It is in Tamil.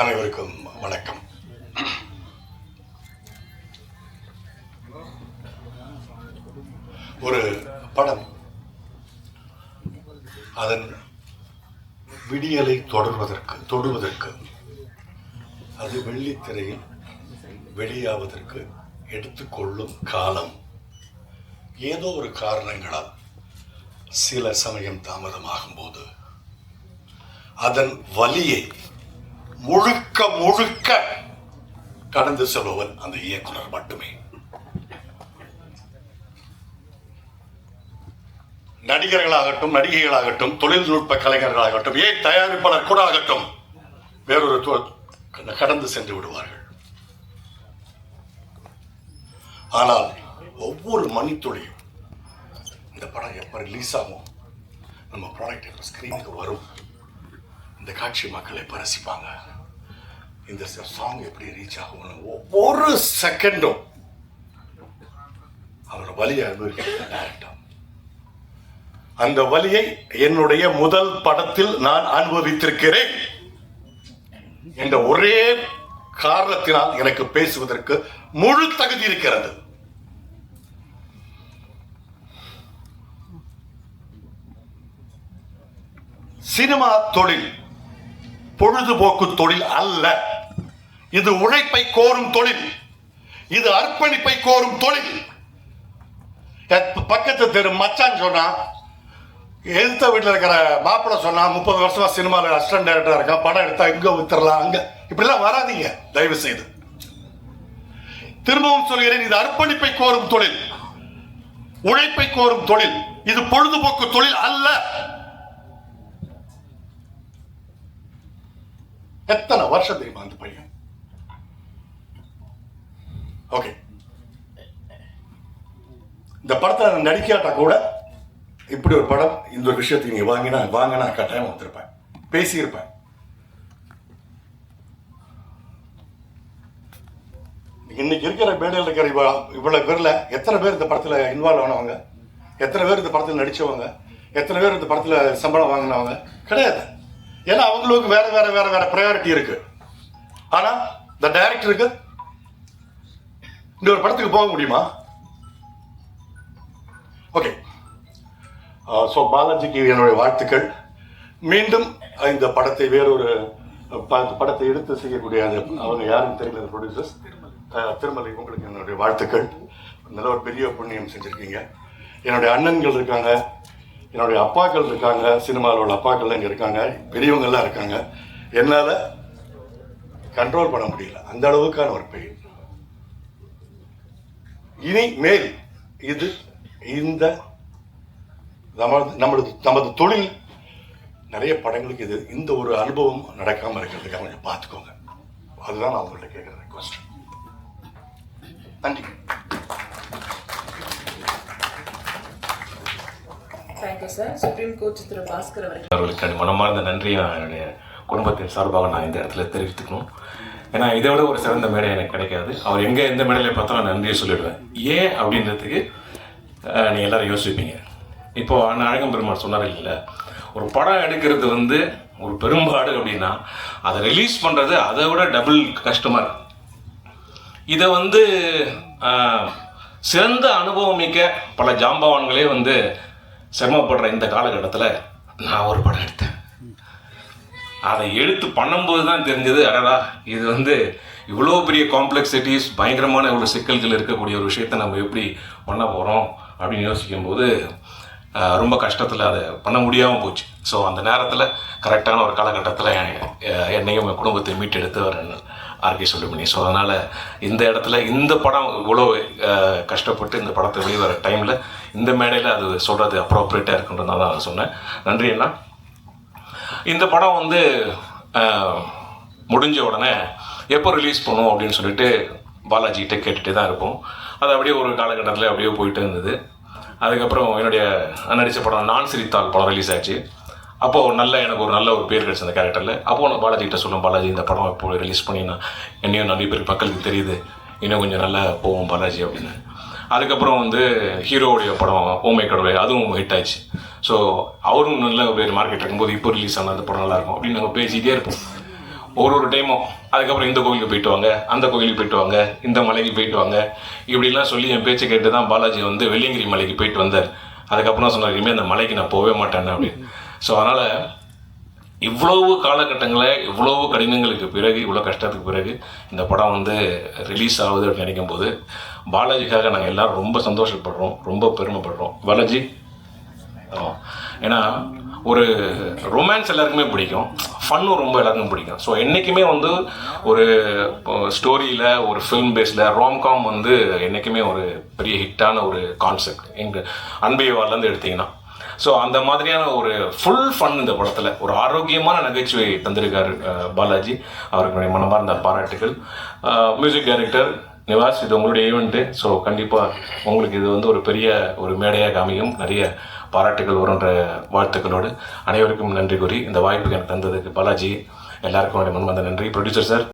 அனைவருக்கும் வணக்கம். ஒரு படம். அதன் விடியலை தொடர்வதற்கு தொடுவதற்கு அது வெள்ளித்திரையில் வெளியாவதற்கு எடுத்துக்கொள்ளும் காலம். ஏதோ ஒரு காரணங்களால் சில சமயம் தாமதமாகும் போது அதன் வலியை முழுக்க முழுக்க கடந்து செல்பவன் அந்த இயக்குனர் மட்டுமே. நடிகர்களாகட்டும் நடிகைகளாகட்டும் தொழில்நுட்ப கலைஞர்களாகட்டும் ஏன் தயாரிப்பாளர் கூட ஆகட்டும் வேறொரு கடந்து சென்று விடுவார்கள். ஆனால் ஒவ்வொரு மணித்துளியும் இந்த படம் எப்போ ரிலீஸ் ஆகும் நம்ம ப்ராடக்ட் எப்போ ஸ்க்ரீனுக்கு வரும். இந்த காட்சி மக்களை பரசிப்பாங்க. இந்த சாங் எப்படி ரீச் ஆகும் ஒவ்வொரு செகண்டும் அவர் வலியை அனுபவிக்கிறார் டேரக்டர் அந்த வலியை என்னுடைய முதல் படத்தில் நான் அனுபவித்திருக்கிறேன் என்ற ஒரே காரணத்தினால் எனக்கு பேசுவதற்கு முழு தகுதி இருக்கிறது. சினிமா தொழில் பொழுதுபோக்கு தொழில் அல்ல. இது உழைப்பை கோரும் தொழில். இது அர்ப்பணிப்பை கோரும் தொழில். பக்கத்து தெரு மச்சான் சொன்னா எதிர்த்த வீட்டில் இருக்கிற மாப்பிள்ளை சொன்னா முப்பது வருஷமா சினிமாவில் அசிஸ்டன்ட் டைரக்டரா இருக்கா படம் எடுத்தா இங்க வித்துறலாம் அங்க. இப்படிலாம் வராதீங்க தயவு செய்து திரும்பவும் சொல்கிறேன் இது அர்ப்பணிப்பை கோரும் தொழில். உழைப்பை கோரும் தொழில். இது பொழுதுபோக்கு தொழில் அல்ல. எத்தனை வருஷம் தெரியுமா அந்த பையன்? ஓகே இந்த படத்தை நான் நடிக்காட்டா கூட இப்படி ஒரு படம் இந்த ஒரு விஷயத்தை நீ வாங்கினா வாங்கினா கட்டாயம் வந்திருப்பேன். பேசியிருப்பேன். இன்னைக்கு இருக்கிற மேடையில் இருக்கிற இவ்வளோ இவ்வளோ பேரில் எத்தனை பேர் இந்த படத்தில் இன்வால்வ் ஆனவங்க? எத்தனை பேர் இந்த படத்தில் நடிச்சவங்க? எத்தனை பேர் இந்த படத்தில் சம்பளம் வாங்கினவங்க? கிடையாது. ஏன்னா அவங்களுக்கு வேற வேற வேற வேற ப்ரையாரிட்டி இருக்கு. ஆனா இந்த டைரக்டருக்கு இந்த ஒரு படத்துக்கு போக முடியுமா? ஓகே ஸோ பாலாஜிக்கு என்னுடைய வாழ்த்துக்கள். மீண்டும் இந்த படத்தை வேறொரு ப- படத்தை எடுத்து செய்யக்கூடிய அந்த அவங்க யாரும் தெரியல ப்ரொடியூசர்ஸ் திருமலை உங்களுக்கு என்னுடைய வாழ்த்துக்கள். நல்ல ஒரு பெரிய புண்ணியம் செஞ்சுருக்கீங்க. என்னுடைய அண்ணன்கள் இருக்காங்க. என்னுடைய அப்பாக்கள் இருக்காங்க சினிமாவில் உள்ள அப்பாக்கள் இங்கே இருக்காங்க பெரியவங்கெல்லாம் இருக்காங்க. என்னால் கண்ட்ரோல் பண்ண முடியல. அந்த அளவுக்கான ஒரு பெயின். இனி மேல் இது இந்த நமது நமது நமது தொழில் நிறைய படங்களுக்கு இது இந்த ஒரு அனுபவம் நடக்காமல் இருக்கிறதுக்காக கொஞ்சம் பார்த்துக்கோங்க. அதுதான் நான் உங்கள்கிட்ட கேட்குற ரெக்வஸ்ட் நன்றி. Thank you sir supreme court திரு பாஸ்கர் அவர்கள் அவர்களுக்கு மனமார்ந்த நன்றியை என்னுடைய குடும்பத்தின் சார்பாக நான் இந்த இடத்துல தெரிவித்துக்கணும். ஏன்னா இதை விட ஒரு சிறந்த மேடை எனக்கு கிடைக்காது. அவர் எங்கே எந்த மேடையில் பார்த்தாலும் நன்றியை சொல்லிடுவேன். ஏன் அப்படின்றதுக்கு நீங்கள் எல்லோரும் எல்லாரும் யோசிப்பீங்க. இப்போ அண்ணன் அழகம் பெருமாள் சொன்னார் இல்லை ஒரு படம் எடுக்கிறது வந்து ஒரு பெரும்பாடு அப்படின்னா அதை ரிலீஸ் பண்ணுறது அதை விட டபுள் கஷ்டமாக இதை வந்து சிறந்த அனுபவம் மிக்க பல ஜாம்பவான்களே வந்து சிரமப்படுற இந்த காலகட்டத்தில் நான் ஒரு படம் எடுத்தேன். அதை எடுத்து பண்ணும்போது தான் தெரிஞ்சது அடடா இது வந்து இவ்வளோ பெரிய காம்ப்ளெக்சிட்டிஸ் பயங்கரமான இவ்வளோ சிக்கல்கள் இருக்கக்கூடிய ஒரு விஷயத்தை நம்ம எப்படி பண்ண போகிறோம் அப்படின்னு யோசிக்கும்போது ரொம்ப கஷ்டத்தில் அதை பண்ண முடியாமல் போச்சு. ஸோ அந்த நேரத்தில் கரெக்டான ஒரு காலகட்டத்தில் என்னையும் என் குடும்பத்தை மீட்டெடுத்தவர் ஆர்கே சுப்ரமணி ஸோ அதனால் இந்த இடத்துல இந்த படம் இவ்வளோ கஷ்டப்பட்டு இந்த படத்தை வெளிவர டைமில் இந்த மேடையில் அது சொல்கிறது அப்ரோப்ரியேட்டாக இருக்குன்றதுனால தான் நான் சொன்னேன். நன்றி அண்ணா. இந்த படம் வந்து முடிஞ்ச உடனே எப்போ ரிலீஸ் பண்ணும் அப்படின்னு சொல்லிட்டு பாலாஜிகிட்ட கேட்டுகிட்டே தான் இருப்போம். அது அப்படியே ஒரு காலகட்டத்தில் அப்படியே போயிட்டு இருந்தது. அதுக்கப்புறம் என்னுடைய நடித்த படம் நான் சிரித்தால் படம் ரிலீஸ் ஆச்சு. அப்போது நல்ல எனக்கு ஒரு நல்ல ஒரு பேர் கிடச்சி அந்த கேரக்டரில் அப்போது நான் பாலாஜிகிட்ட சொல்லுவேன் பாலாஜி இந்த படம் இப்போ ரிலீஸ் பண்ணினா என்னையும் நிறைய பேர் மக்களுக்கு தெரியுது. இன்னும் கொஞ்சம் நல்லா போவோம் பாலாஜி அப்படின்னு. அதுக்கப்புறம் வந்து ஹீரோவுடைய படம் ஓமை கடவுளை அதுவும் ஹிட் ஆயிடுச்சு. ஸோ அவரும் நல்ல பேர் மார்க்கெட் இருக்கும்போது இப்போ ரிலீஸ் ஆன அந்த படம் நல்லா இருக்கும் அப்படின்னு நாங்கள் பேசிகிட்டே இருப்போம். ஒரு ஒரு டைமும் அதுக்கப்புறம் இந்த கோயிலுக்கு போயிட்டு வாங்க அந்த கோயிலுக்கு போயிட்டு வாங்க இந்த மலைக்கு போயிட்டு வாங்க. இப்படிலாம் சொல்லி என் பேச்சு கேட்டு தான் பாலாஜி வந்து வெள்ளியங்கிரி மலைக்கு போயிட்டு வந்தார். அதுக்கப்புறம் சொன்னார் இனிமேல் அந்த மலைக்கு நான் போகவே மாட்டேன் அப்படின்னு. ஸோ அதனால் இவ்வளவு காலகட்டங்களில் இவ்வளவு கடினங்களுக்கு பிறகு இவ்வளோ கஷ்டத்துக்கு பிறகு இந்த படம் வந்து ரிலீஸ் ஆகுது அப்படின்னு நினைக்கும் போது பாலாஜிக்காக நாங்கள் எல்லோரும் ரொம்ப சந்தோஷப்படுறோம் ரொம்ப பெருமைப்படுறோம். பாலாஜி? ஏன்னா ஒரு ரொமான்ஸ் எல்லாருக்குமே பிடிக்கும். ஃபன்னும் ரொம்ப எல்லாருக்கும் பிடிக்கும். ஸோ என்றைக்குமே வந்து ஒரு ஸ்டோரியில் ஒரு ஃபிலிம் பேஸில் ராம்காம் வந்து என்றைக்குமே ஒரு பெரிய ஹிட்டான ஒரு கான்செப்ட் எங்கள் அன்பையவாலேருந்து எடுத்தீங்கன்னா. ஸோ அந்த மாதிரியான ஒரு ஃபுல் ஃபன் இந்த படத்தில். ஒரு ஆரோக்கியமான நகைச்சுவை தந்திருக்காரு பாலாஜி. அவருக்கு மனமார்ந்த பாராட்டுகள். மியூசிக் டைரக்டர் நிவாஸ் இது உங்களுடைய ஈவெண்ட்டு ஸோ கண்டிப்பாக உங்களுக்கு இது வந்து ஒரு பெரிய ஒரு மேடையாக அமையும். நிறைய பாராட்டுகள் வருன்ற வாழ்த்துக்களோடு. அனைவருக்கும் நன்றி கூறி இந்த வாய்ப்புக்கு எனக்கு தந்ததுக்கு பாலாஜி. எல்லாருக்கும் மனமார்ந்த நன்றி. Producer sir